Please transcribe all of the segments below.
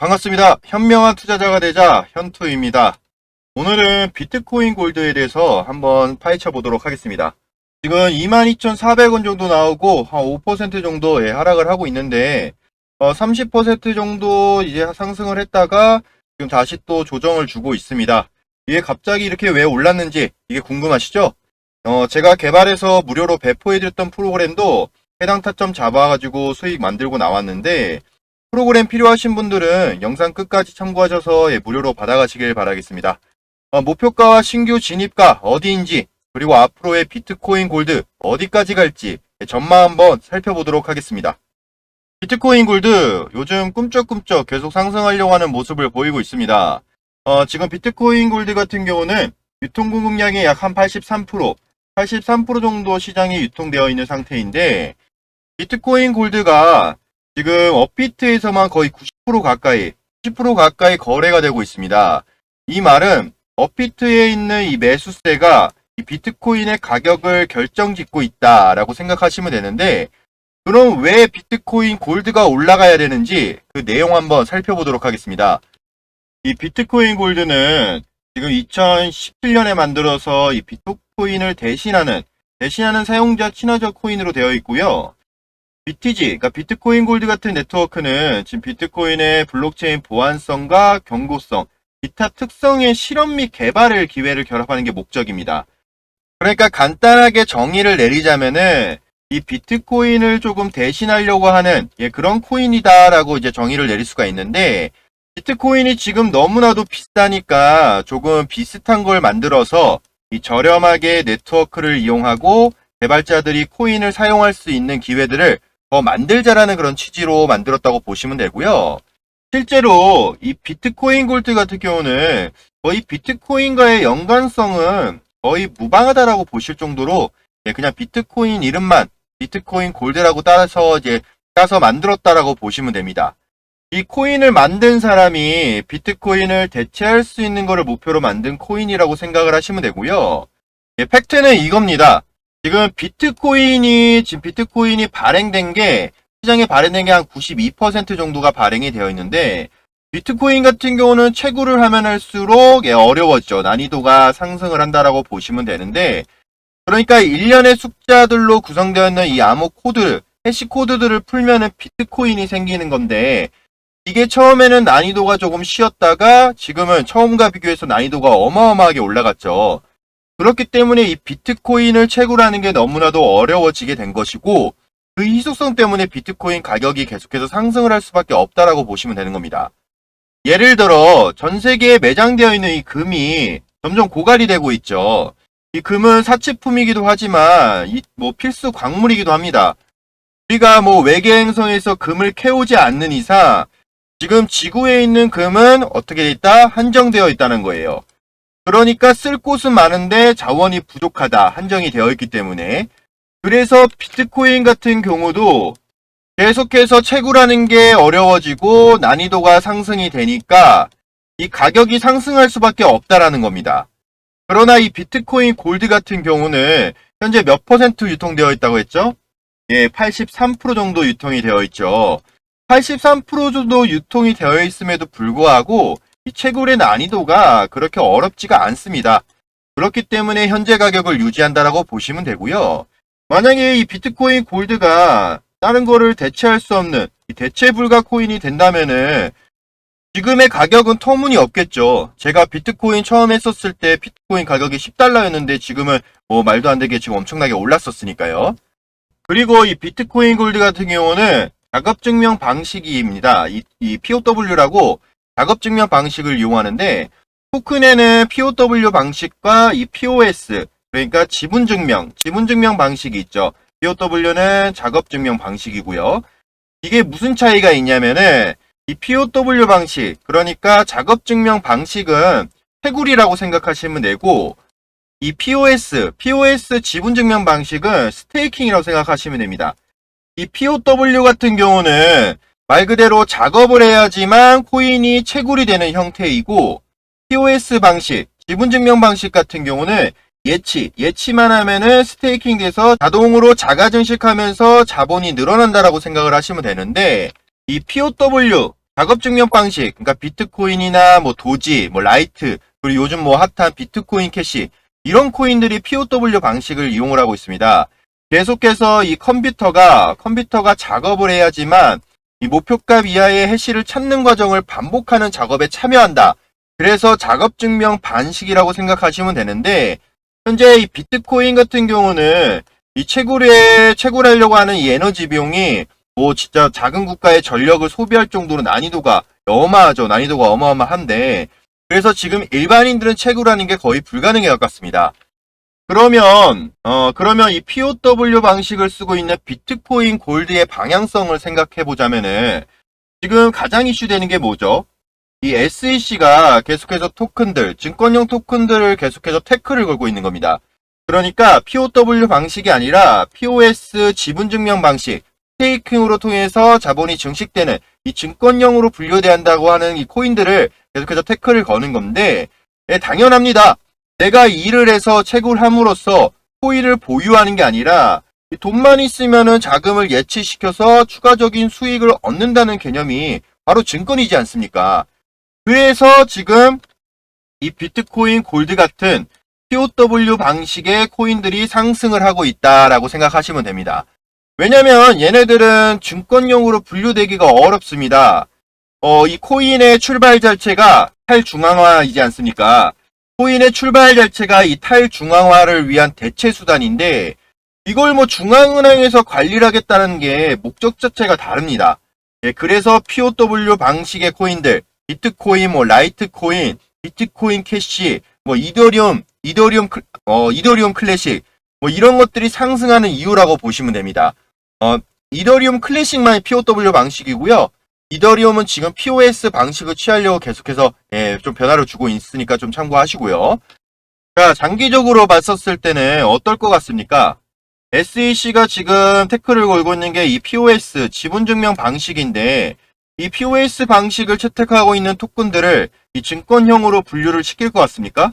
네, 반갑습니다. 현명한 투자자가 되자 현투입니다. 오늘은 비트코인 골드에 대해서 한번 파헤쳐 보도록 하겠습니다. 지금 22,400원 정도 나오고 한 5% 정도의 하락을 하고 있는데 어, 30% 정도 이제 상승을 했다가 지금 다시 또 조정을 주고 있습니다. 이게 갑자기 이렇게 왜 올랐는지 이게 궁금하시죠? 어, 제가 개발해서 무료로 배포해드렸던 프로그램도 해당 타점 잡아가지고 수익 만들고 나왔는데 프로그램 필요하신 분들은 영상 끝까지 참고하셔서 예, 무료로 받아가시길 바라겠습니다. 어, 목표가와 신규 진입가 어디인지 그리고 앞으로의 비트코인 골드 어디까지 갈지 예, 전망 한번 살펴보도록 하겠습니다. 비트코인 골드 요즘 꿈쩍꿈쩍 계속 상승하려고 하는 모습을 보이고 있습니다. 어, 지금 비트코인 골드 같은 경우는 유통 공급량의 약한 83%, 83% 정도 시장에 유통되어 있는 상태인데 비트코인 골드가 지금 업비트에서만 거의 90% 가까이, 10% 가까이 거래가 되고 있습니다. 이 말은 업비트에 있는 이 매수세가 이 비트코인의 가격을 결정짓고 있다라고 생각하시면 되는데 그럼 왜 비트코인 골드가 올라가야 되는지 그 내용 한번 살펴보도록 하겠습니다. 이 비트코인 골드는 지금 2017년에 만들어서 이 비트코인을 대신하는 대신하는 사용자 친화적 코인으로 되어 있고요. BTG, 그러니까 비트코인 골드 같은 네트워크는 지금 비트코인의 블록체인 보안성과 경고성, 기타 특성의 실험 및 개발을 기회를 결합하는 게 목적입니다. 그러니까 간단하게 정의를 내리자면은 이 비트코인을 조금 대신하려고 하는 예, 그런 코인이다라고 이제 정의를 내릴 수가 있는데 비트코인이 지금 너무나도 비싸니까 조금 비슷한 걸 만들어서 이 저렴하게 네트워크를 이용하고 개발자들이 코인을 사용할 수 있는 기회들을 더 만들자라는 그런 취지로 만들었다고 보시면 되고요. 실제로 이 비트코인 골드 같은 경우는 거의 비트코인과의 연관성은 거의 무방하다라고 보실 정도로 예, 그냥 비트코인 이름만 비트코인 골드라고 따서 이제 따서 만들었다라고 보시면 됩니다. 이 코인을 만든 사람이 비트코인을 대체할 수 있는 것을 목표로 만든 코인이라고 생각을 하시면 되고요. 예, 팩트는 이겁니다. 지금 비트코인이 지금 비트코인이 발행된 게 시장에 발행된 게 한 92% 정도가 발행이 되어 있는데 비트코인 같은 경우는 채굴을 하면 할수록 예, 어려워져 난이도가 상승을 한다라고 보시면 되는데 그러니까 일련의 숫자들로 구성되어 있는 이 암호 코드 해시 코드들을 풀면은 비트코인이 생기는 건데 이게 처음에는 난이도가 조금 쉬었다가 지금은 처음과 비교해서 난이도가 어마어마하게 올라갔죠. 그렇기 때문에 이 비트코인을 채굴하는 게 너무나도 어려워지게 된 것이고 그 희소성 때문에 비트코인 가격이 계속해서 상승을 할 수밖에 없다라고 보시면 되는 겁니다. 예를 들어 전 세계에 매장되어 있는 이 금이 점점 고갈이 되고 있죠. 이 금은 사치품이기도 하지만 이 뭐 필수 광물이기도 합니다. 우리가 뭐 외계 행성에서 금을 캐오지 않는 이상 지금 지구에 있는 금은 어떻게 돼 있다? 한정되어 있다는 거예요. 그러니까 쓸 곳은 많은데 자원이 부족하다. 한정이 되어 있기 때문에. 그래서 비트코인 같은 경우도 계속해서 채굴하는 게 어려워지고 난이도가 상승이 되니까 이 가격이 상승할 수밖에 없다라는 겁니다. 그러나 이 비트코인 골드 같은 경우는 현재 몇 퍼센트 유통되어 있다고 했죠? 예, 83% 정도 유통이 되어 있죠. 83% 정도 유통이 되어 있음에도 불구하고 이 채굴의 난이도가 그렇게 어렵지가 않습니다. 그렇기 때문에 현재 가격을 유지한다라고 보시면 되고요. 만약에 이 비트코인 골드가 다른 거를 대체할 수 없는 이 대체 불가 코인이 된다면은 지금의 가격은 터무니 없겠죠. 제가 비트코인 처음 했었을 때 비트코인 가격이 10달러였는데 지금은 뭐 말도 안 되게 지금 엄청나게 올랐었으니까요. 그리고 이 비트코인 골드 같은 경우는 작업증명 방식입니다. 이, 이 POW라고 작업 증명 방식을 이용하는데 토큰에는 POW 방식과 이 POS 그러니까 지분 증명, 지분 증명 방식이 있죠. POW는 작업 증명 방식이고요. 이게 무슨 차이가 있냐면은 이 POW 방식, 그러니까 작업 증명 방식은 채굴이라고 생각하시면 되고 이 POS, POS 지분 증명 방식은 스테이킹이라고 생각하시면 됩니다. 이 POW 같은 경우는 말 그대로 작업을 해야지만 코인이 채굴이 되는 형태이고 POS 방식, 지분증명 방식 같은 경우는 예치, 예치만 하면은 스테이킹 돼서 자동으로 자가 증식하면서 자본이 늘어난다라고 생각을 하시면 되는데 이 POW, 작업 증명 방식, 그러니까 비트코인이나 뭐 도지, 뭐 라이트, 그리고 요즘 뭐 핫한 비트코인 캐시 이런 코인들이 POW 방식을 이용을 하고 있습니다. 계속해서 이 컴퓨터가 컴퓨터가 작업을 해야지만 이 목표값 이하의 해시를 찾는 과정을 반복하는 작업에 참여한다. 그래서 작업 증명 반식이라고 생각하시면 되는데 현재 이 비트코인 같은 경우는 이 채굴에 채굴하려고 하는 이 에너지 비용이 뭐 진짜 작은 국가의 전력을 소비할 정도로 난이도가 어마하죠. 난이도가 어마어마한데 그래서 지금 일반인들은 채굴하는 게 거의 불가능에 가깝습니다. 그러면 어 그러면 이 POW 방식을 쓰고 있는 비트코인 골드의 방향성을 생각해 보자면은 지금 가장 이슈되는 게 뭐죠? 이 SEC가 계속해서 토큰들, 증권형 토큰들을 계속해서 태클을 걸고 있는 겁니다. 그러니까 POW 방식이 아니라 POS 지분증명 방식, 스테이킹으로 통해서 자본이 증식되는 이 증권형으로 분류된다고 하는 이 코인들을 계속해서 태클을 거는 건데, 예, 당연합니다. 내가 일을 해서 채굴 함으로써 코인을 보유하는 게 아니라 이 돈만 있으면은 자금을 예치시켜서 추가적인 수익을 얻는다는 개념이 바로 증권이지 않습니까? 그래서 지금 이 비트코인 골드 같은 POW 방식의 코인들이 상승을 하고 있다라고 생각하시면 됩니다. 왜냐면 얘네들은 증권용으로 분류되기가 어렵습니다. 어, 이 코인의 출발 자체가 탈중앙화이지 않습니까? 코인의 출발 자체가 이 탈중앙화를 위한 대체 수단인데 이걸 뭐 중앙은행에서 관리를 하겠다는 게 목적 자체가 다릅니다. 예, 그래서 POW 방식의 코인들, 비트코인, 뭐 라이트코인, 비트코인 캐시, 뭐 이더리움, 이더리움, 클- 어, 이더리움 클래식, 뭐 이런 것들이 상승하는 이유라고 보시면 됩니다. 어, 이더리움 클래식만 POW 방식이고요. 이더리움은 지금 POS 방식을 취하려고 계속해서 예, 좀 변화를 주고 있으니까 좀 참고하시고요. 자, 장기적으로 봤었을 때는 어떨 것 같습니까? SEC가 지금 태클을 걸고 있는 게 이 POS 지분 증명 방식인데 이 POS 방식을 채택하고 있는 토큰들을 이 증권형으로 분류를 시킬 것 같습니까?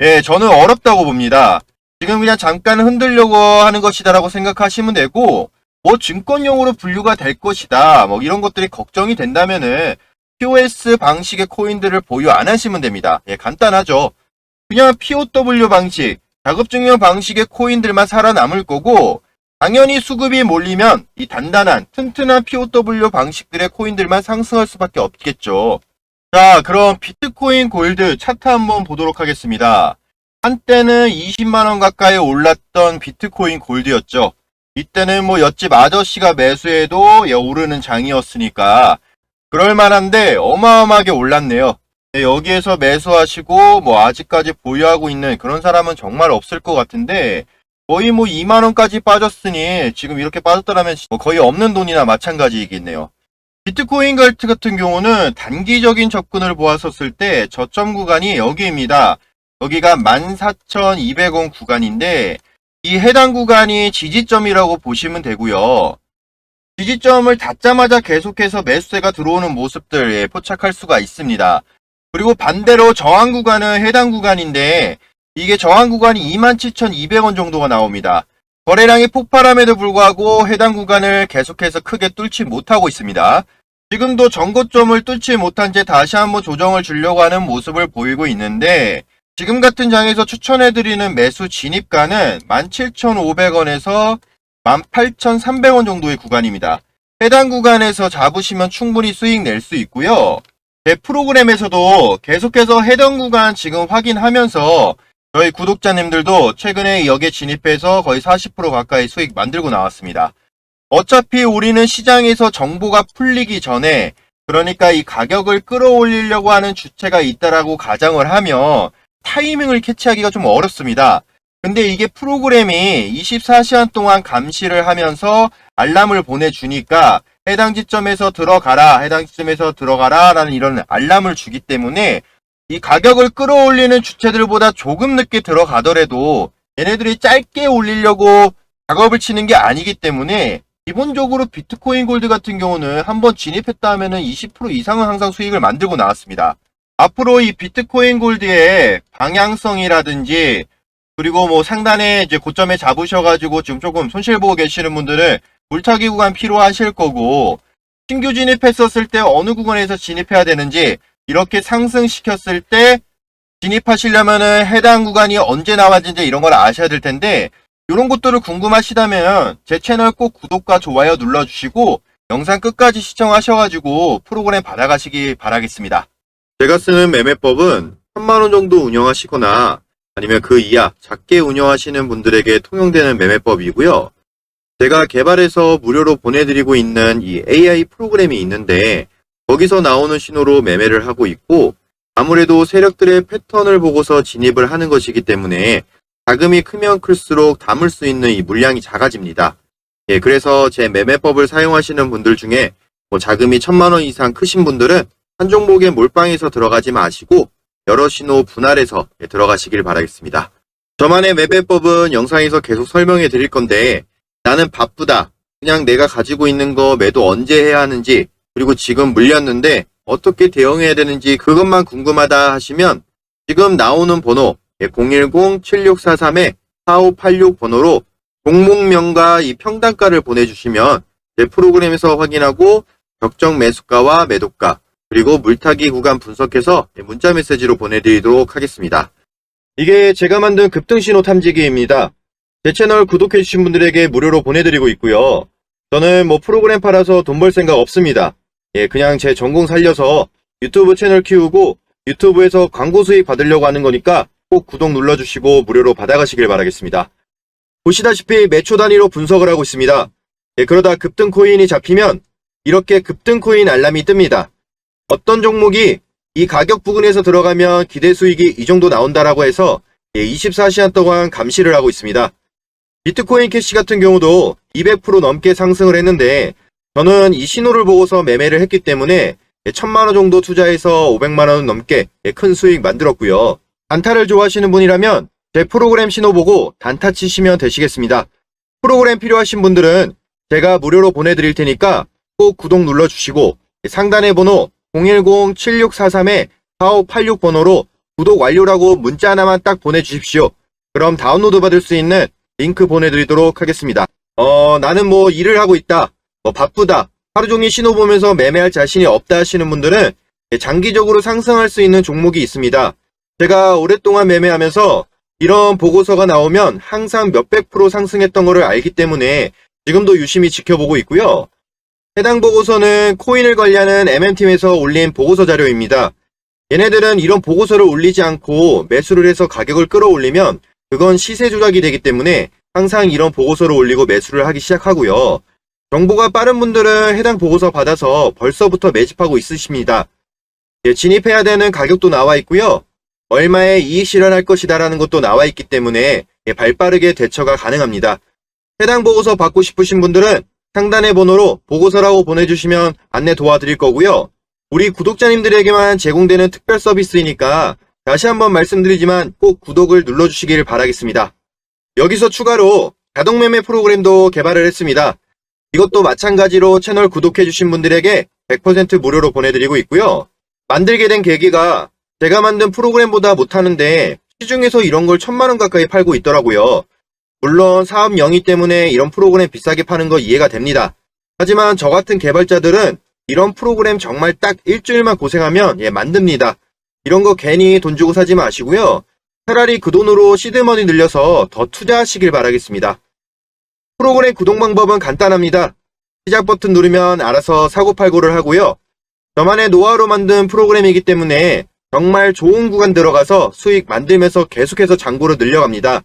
예, 저는 어렵다고 봅니다. 지금 그냥 잠깐 흔들려고 하는 것이다라고 생각하시면 되고 뭐 증권용으로 분류가 될 것이다. 뭐 이런 것들이 걱정이 된다면은 POS 방식의 코인들을 보유 안 하시면 됩니다. 예, 간단하죠. 그냥 POW 방식, 작업증명 방식의 코인들만 살아남을 거고 당연히 수급이 몰리면 이 단단한 튼튼한 POW 방식들의 코인들만 상승할 수밖에 없겠죠. 자, 그럼 비트코인 골드 차트 한번 보도록 하겠습니다. 한때는 20만원 가까이 올랐던 비트코인 골드였죠. 이때는 뭐 옆집 아저씨가 매수해도 예, 오르는 장이었으니까 그럴 만한데 어마어마하게 올랐네요. 네, 여기에서 매수하시고 뭐 아직까지 보유하고 있는 그런 사람은 정말 없을 것 같은데 거의 뭐 2만 원까지 빠졌으니 지금 이렇게 빠졌더라면 뭐 거의 없는 돈이나 마찬가지이겠네요. 비트코인 갈트 같은 경우는 단기적인 접근을 보았었을 때 저점 구간이 여기입니다. 여기가 14,200원 구간인데 이 해당 구간이 지지점이라고 보시면 되고요. 지지점을 닫자마자 계속해서 매수세가 들어오는 모습들 예, 포착할 수가 있습니다. 그리고 반대로 저항 구간은 해당 구간인데 이게 저항 구간이 27,200원 정도가 나옵니다. 거래량이 폭발함에도 불구하고 해당 구간을 계속해서 크게 뚫지 못하고 있습니다. 지금도 전고점을 뚫지 못한 채 다시 한번 조정을 주려고 하는 모습을 보이고 있는데 지금 같은 장에서 추천해드리는 매수 진입가는 17,500원에서 18,300원 정도의 구간입니다. 해당 구간에서 잡으시면 충분히 수익 낼 수 있고요. 제 프로그램에서도 계속해서 해당 구간 지금 확인하면서 저희 구독자님들도 최근에 여기에 진입해서 거의 40% 가까이 수익 만들고 나왔습니다. 어차피 우리는 시장에서 정보가 풀리기 전에 그러니까 이 가격을 끌어올리려고 하는 주체가 있다라고 가정을 하면 타이밍을 캐치하기가 좀 어렵습니다. 근데 이게 프로그램이 24시간 동안 감시를 하면서 알람을 보내주니까 해당 지점에서 들어가라, 해당 지점에서 들어가라 라는 이런 알람을 주기 때문에 이 가격을 끌어올리는 주체들보다 조금 늦게 들어가더라도 얘네들이 짧게 올리려고 작업을 치는 게 아니기 때문에 기본적으로 비트코인 골드 같은 경우는 한번 진입했다 하면은 20% 이상은 항상 수익을 만들고 나왔습니다. 앞으로 이 비트코인 골드의 방향성이라든지 그리고 뭐 상단에 이제 고점에 잡으셔가지고 지금 조금 손실 보고 계시는 분들은 물타기 구간 필요하실 거고 신규 진입했었을 때 어느 구간에서 진입해야 되는지 이렇게 상승시켰을 때 진입하시려면은 해당 구간이 언제 나왔는지 이런 걸 아셔야 될 텐데 이런 것들을 궁금하시다면 제 채널 꼭 구독과 좋아요 눌러주시고 영상 끝까지 시청하셔가지고 프로그램 받아가시기 바라겠습니다. 제가 쓰는 매매법은 3만원 정도 운영하시거나 아니면 그 이하 작게 운영하시는 분들에게 통용되는 매매법이고요. 제가 개발해서 무료로 보내드리고 있는 이 AI 프로그램이 있는데 거기서 나오는 신호로 매매를 하고 있고 아무래도 세력들의 패턴을 보고서 진입을 하는 것이기 때문에 자금이 크면 클수록 담을 수 있는 이 물량이 작아집니다. 예, 그래서 제 매매법을 사용하시는 분들 중에 뭐 자금이 천만 원 이상 크신 분들은 한 종목에 몰빵해서 들어가지 마시고 여러 신호 분할해서 예, 들어가시길 바라겠습니다. 저만의 매매법은 영상에서 계속 설명해 드릴 건데 나는 바쁘다. 그냥 내가 가지고 있는 거 매도 언제 해야 하는지 그리고 지금 물렸는데 어떻게 대응해야 되는지 그것만 궁금하다 하시면 지금 나오는 번호 010-7643-4586 번호로 종목명과 이 평단가를 보내주시면 제 프로그램에서 확인하고 적정 매수가와 매도가 그리고 물타기 구간 분석해서 문자 메시지로 보내드리도록 하겠습니다. 이게 제가 만든 급등신호 탐지기입니다. 제 채널 구독해주신 분들에게 무료로 보내드리고 있고요. 저는 뭐 프로그램 팔아서 돈 벌 생각 없습니다. 예, 그냥 제 전공 살려서 유튜브 채널 키우고 유튜브에서 광고 수익 받으려고 하는 거니까 꼭 구독 눌러주시고 무료로 받아가시길 바라겠습니다. 보시다시피 매초 단위로 분석을 하고 있습니다. 예, 그러다 급등 코인이 잡히면 이렇게 급등 코인 알람이 뜹니다. 어떤 종목이 이 가격 부근에서 들어가면 기대 수익이 이 정도 나온다라고 해서 24시간 동안 감시를 하고 있습니다. 비트코인 캐시 같은 경우도 200% 넘게 상승을 했는데 저는 이 신호를 보고서 매매를 했기 때문에 천만 원 정도 투자해서 500만 원 넘게 큰 수익 만들었고요. 단타를 좋아하시는 분이라면 제 프로그램 신호 보고 단타 치시면 되시겠습니다. 프로그램 필요하신 분들은 제가 무료로 보내드릴 테니까 꼭 구독 눌러주시고 상단의 번호 010-7643-4586 번호로 구독 완료라고 문자 하나만 딱 보내주십시오. 그럼 다운로드 받을 수 있는 링크 보내드리도록 하겠습니다. 어, 나는 뭐 일을 하고 있다. 뭐 바쁘다. 하루 종일 신호 보면서 매매할 자신이 없다 하시는 분들은 장기적으로 상승할 수 있는 종목이 있습니다. 제가 오랫동안 매매하면서 이런 보고서가 나오면 항상 몇백 프로 상승했던 것을 알기 때문에 지금도 유심히 지켜보고 있고요. 해당 보고서는 코인을 관리하는 MM팀에서 올린 보고서 자료입니다. 얘네들은 이런 보고서를 올리지 않고 매수를 해서 가격을 끌어올리면 그건 시세 조작이 되기 때문에 항상 이런 보고서를 올리고 매수를 하기 시작하고요. 정보가 빠른 분들은 해당 보고서 받아서 벌써부터 매집하고 있으십니다. 예, 진입해야 되는 가격도 나와 있고요. 얼마에 이익 실현할 것이다라는 것도 나와 있기 때문에 예, 발빠르게 대처가 가능합니다. 해당 보고서 받고 싶으신 분들은 상단의 번호로 보고서라고 보내주시면 안내 도와드릴 거고요. 우리 구독자님들에게만 제공되는 특별 서비스이니까 다시 한번 말씀드리지만 꼭 구독을 눌러주시길 바라겠습니다. 여기서 추가로 자동매매 프로그램도 개발을 했습니다. 이것도 마찬가지로 채널 구독해주신 분들에게 100% 무료로 보내드리고 있고요. 만들게 된 계기가 제가 만든 프로그램보다 못하는데 시중에서 이런 걸 천만원 가까이 팔고 있더라고요. 물론 사업 영위 때문에 이런 프로그램 비싸게 파는 거 이해가 됩니다. 하지만 저 같은 개발자들은 이런 프로그램 정말 딱 일주일만 고생하면 예, 만듭니다. 이런 거 괜히 돈 주고 사지 마시고요. 차라리 그 돈으로 시드머니 늘려서 더 투자하시길 바라겠습니다. 프로그램 구독 방법은 간단합니다. 시작 버튼 누르면 알아서 사고팔고를 하고요. 저만의 노하우로 만든 프로그램이기 때문에 정말 좋은 구간 들어가서 수익 만들면서 계속해서 잔고를 늘려갑니다.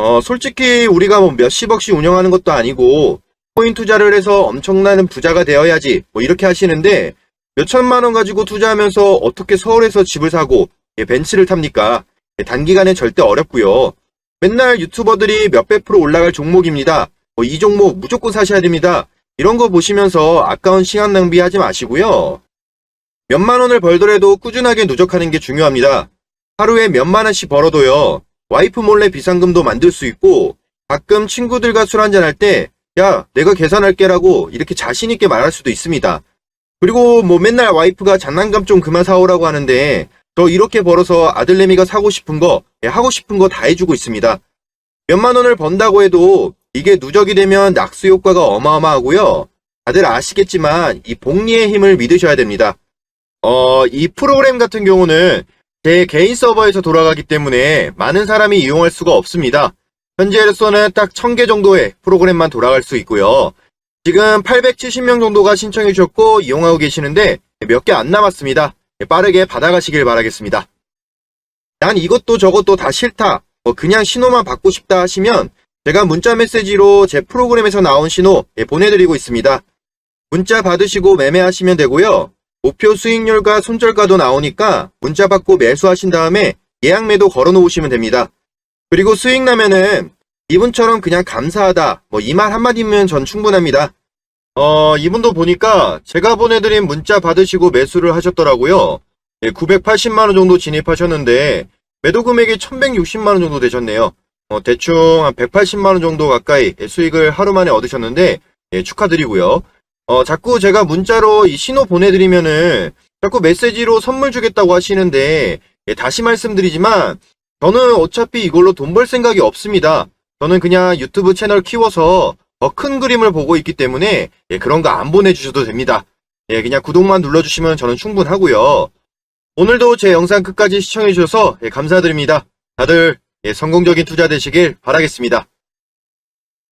어, 솔직히 우리가 뭐 몇십억씩 운영하는 것도 아니고 코인 투자를 해서 엄청나는 부자가 되어야지 뭐 이렇게 하시는데 몇천만 원 가지고 투자하면서 어떻게 서울에서 집을 사고 벤츠를 탑니까? 단기간에 절대 어렵고요. 맨날 유튜버들이 몇백 프로 올라갈 종목입니다. 뭐 이 종목 무조건 사셔야 됩니다. 이런 거 보시면서 아까운 시간 낭비하지 마시고요. 몇만 원을 벌더라도 꾸준하게 누적하는 게 중요합니다. 하루에 몇만 원씩 벌어도요. 와이프 몰래 비상금도 만들 수 있고 가끔 친구들과 술 한잔 할 때 야, 내가 계산할게 라고 이렇게 자신 있게 말할 수도 있습니다. 그리고 뭐 맨날 와이프가 장난감 좀 그만 사오라고 하는데 저 이렇게 벌어서 아들내미가 사고 싶은 거, 예, 하고 싶은 거 다 해주고 있습니다. 몇만 원을 번다고 해도 이게 누적이 되면 낙수 효과가 어마어마하고요. 다들 아시겠지만 이 복리의 힘을 믿으셔야 됩니다. 어, 이 프로그램 같은 경우는 제 개인 서버에서 돌아가기 때문에 많은 사람이 이용할 수가 없습니다. 현재로서는 딱 1000개 정도의 프로그램만 돌아갈 수 있고요. 지금 870명 정도가 신청해 주셨고 이용하고 계시는데 몇 개 안 남았습니다. 빠르게 받아가시길 바라겠습니다. 난 이것도 저것도 다 싫다. 뭐 그냥 신호만 받고 싶다 하시면 제가 문자 메시지로 제 프로그램에서 나온 신호 예, 보내드리고 있습니다. 문자 받으시고 매매하시면 되고요. 목표 수익률과 손절가도 나오니까 문자 받고 매수하신 다음에 예약 매도 걸어 놓으시면 됩니다. 그리고 수익 나면은 이분처럼 그냥 감사하다 뭐 이 말 한마디면 전 충분합니다. 어 이분도 보니까 제가 보내드린 문자 받으시고 매수를 하셨더라고요. 980만원 정도 진입하셨는데 매도 금액이 1160만원 정도 되셨네요. 어, 대충 한 180만원 정도 가까이 수익을 하루 만에 얻으셨는데 예, 축하드리고요. 어, 자꾸 제가 문자로 이 신호 보내드리면은 자꾸 메시지로 선물 주겠다고 하시는데 예, 다시 말씀드리지만 저는 어차피 이걸로 돈 벌 생각이 없습니다. 저는 그냥 유튜브 채널 키워서 더 큰 그림을 보고 있기 때문에 예, 그런 거 안 보내주셔도 됩니다. 예, 그냥 구독만 눌러주시면 저는 충분하고요. 오늘도 제 영상 끝까지 시청해주셔서 예, 감사드립니다. 다들 예, 성공적인 투자 되시길 바라겠습니다.